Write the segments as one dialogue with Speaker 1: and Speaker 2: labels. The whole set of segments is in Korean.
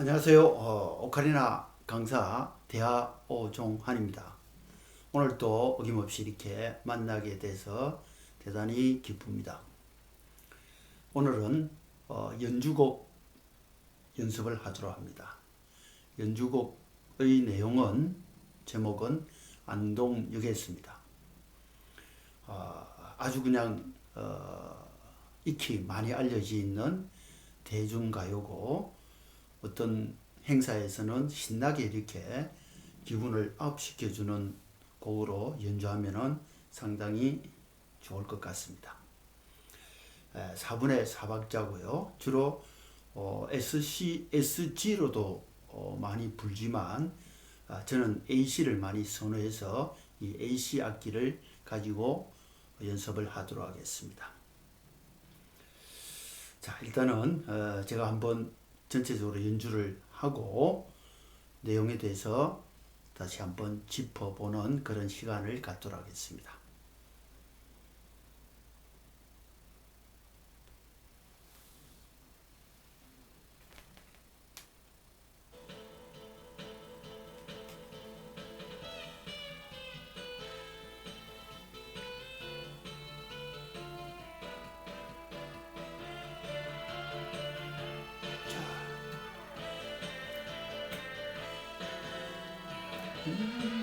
Speaker 1: 안녕하세요. 어, 오카리나 강사 대하 오종환입니다. 오늘 또 어김없이 이렇게 만나게 돼서 대단히 기쁩니다. 오늘은 어, 연주곡 연습을 하도록 합니다. 연주곡의 내용은 제목은 안동역이었습니다. 어, 아주 그냥 어, 익히 많이 알려져 있는 대중가요고 어떤 행사에서는 신나게 이렇게 기분을 업시켜주는 곡으로 연주하면은 상당히 좋을 것 같습니다. 4분의 4박자고요. 주로 어, SC, SG로도 어, 많이 불지만 아, 저는 AC를 많이 선호해서 이 AC 악기를 가지고 연습을 하도록 하겠습니다. 자, 일단은 어, 제가 한번 전체적으로 연주를 하고 내용에 대해서 다시 한번 짚어보는 그런 시간을 갖도록 하겠습니다. Mm-hmm.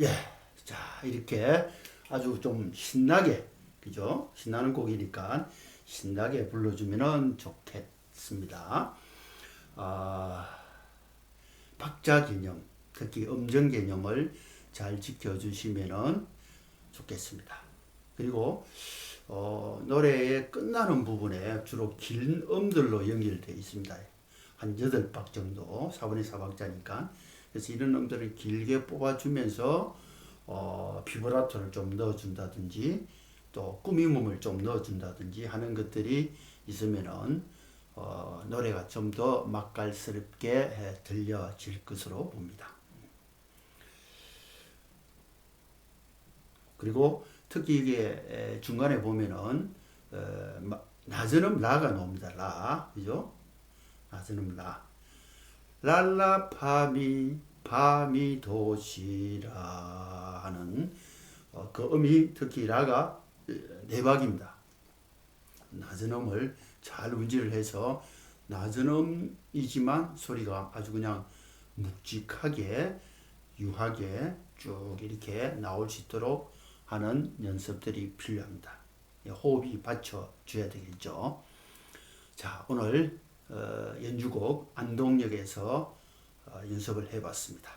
Speaker 1: 예, 자 이렇게 아주 좀 신나게 그죠? 신나는 곡이니까 신나게 불러주면 좋겠습니다. 아, 박자 개념, 특히 음정 개념을 잘 지켜주시면 좋겠습니다. 그리고 어, 노래의 끝나는 부분에 주로 긴 음들로 연결되어 있습니다. 한 8박 정도, 4분의 4박자니까. 그래서 이런 음들을 길게 뽑아주면서 어, 비브라토를 좀 넣어준다든지 또 꾸밈음을 좀 넣어준다든지 하는 것들이 있으면은 어, 노래가 좀 더 맛깔스럽게 에, 들려질 것으로 봅니다. 그리고 특히 이게 에, 중간에 보면은 어, 마- 낮은 음 라가 나옵니다. 라, 그죠? 낮은 음 라. 랄라 파미 파미 도시라 하는 어, 그 음이 특히 라가 네 박입니다. 낮은 음을 잘 운지를 해서 낮은 음이지만 소리가 아주 그냥 묵직하게 유하게 쭉 이렇게 나올 수 있도록 하는 연습들이 필요합니다. 예, 호흡이 받쳐줘야 되겠죠. 자, 오늘 어, 연주곡 안동역에서 어, 연습을 해봤습니다.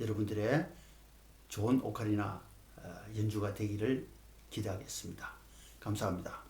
Speaker 1: 여러분들의 좋은 오카리나 어, 연주가 되기를 기대하겠습니다. 감사합니다.